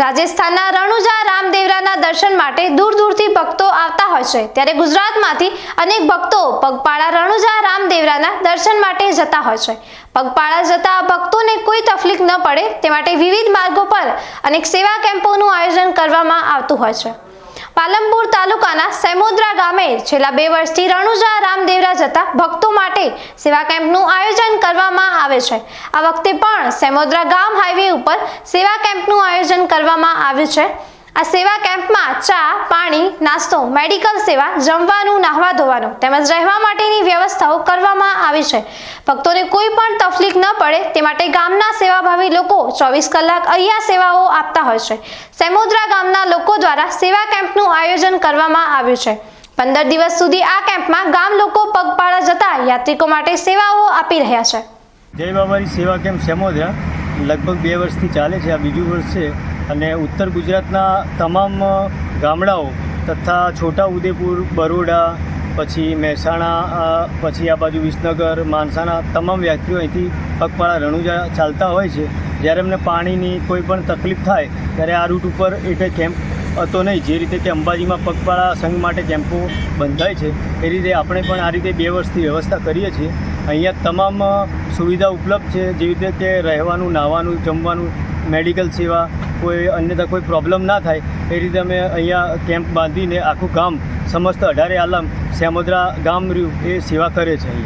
રાજસ્થાનના રણુજા રામદેવરાના દર્શન માટે દૂર દૂરથી ભક્તો આવતા હોય છે. ત્યારે ગુજરાતમાંથી અનેક ભક્તો પગપાળા રણુજા રામદેવરાના દર્શન માટે જતા હોય છે. પગપાળા જતા ભક્તોને કોઈ તકલીફ ન પડે, તે માટે વિવિધ માર્ગો પર અનેક સેવા કેમ્પોનું આયોજન કરવામાં આવતું હોય છે. પાલનપુર તાલુકાના સેમોદ્રા ગામે છેલ્લા બે વર્ષથી રણુજા રામદેવરા જતા ભક્તો માટે સેવા કેમ્પનું આયોજન કરવામાં આવે છે. આ વખતે પણ સેમોદ્રા ગામ હાઈવે ઉપર સેવા કેમ્પનું આયોજન કરવામાં આવ્યું છે. આ સેવા કેમ્પમાં ચા, પાણી, નાસ્તો, મેડિકલ સેવા, જમવાનું, નાહવા ધોવાનું તેમજ રહેવા માટેની વ્યવસ્થાઓ કરવામાં આવી છે. ભક્તોને કોઈ પણ તકલીફ ન પડે તે માટે ગામના સેવાભાવી લોકો ચોવીસ કલાક અહીંયા સેવાઓ આપતા હોય છે. સેમોદ્રા ગામના લોકો દ્વારા સેવા કેમ્પનું આયોજન કરવામાં આવ્યું છે. પંદર દિવસ સુધી આ કેમ્પમાં ગામ લોકો પગપાળા જતા યાત્રિકો માટે સેવાઓ આપી રહ્યા છે. જય બાબાની સેવા કેમ્પ સેમોદ્રા લગભગ બે વર્ષથી ચાલે છે. આ બીજું વર્ષ છે. અને ઉત્તર ગુજરાતના તમામ ગામડાઓ તથા છોટા ઉદેપુર, બરોડા, પછી મહેસાણા પછી આ બાજુ વિસનગર, માનસાના તમામ વ્યક્તિઓ અહીંથી પગપાળા રણુજા ચાલતા હોય છે. જ્યારે એમને પાણીની કોઈ પણ તકલીફ થાય, ત્યારે આ રૂટ ઉપર એટલે કેમ્પ હતો નહીં. જે રીતે કે અંબાજીમાં પગપાળા સંઘ માટે કેમ્પો બંધાય છે, એ રીતે આપણે પણ આ રીતે બે વર્ષથી વ્યવસ્થા કરીએ છીએ. અહીંયા તમામ સુવિધા ઉપલબ્ધ છે. જેવી રીતે કે રહેવાનું, નાહવાનું, જમવાનું, મેડિકલ સેવા કોઈ અન્યથા કોઈ પ્રોબ્લેમ ના થાય, એ રીતે અમે અહીંયા કેમ્પ બાંધીને આખું ગામ, સમસ્ત અઢારે આલમ, સેમોદરા ગામ રહ્યું, એ સેવા કરે છે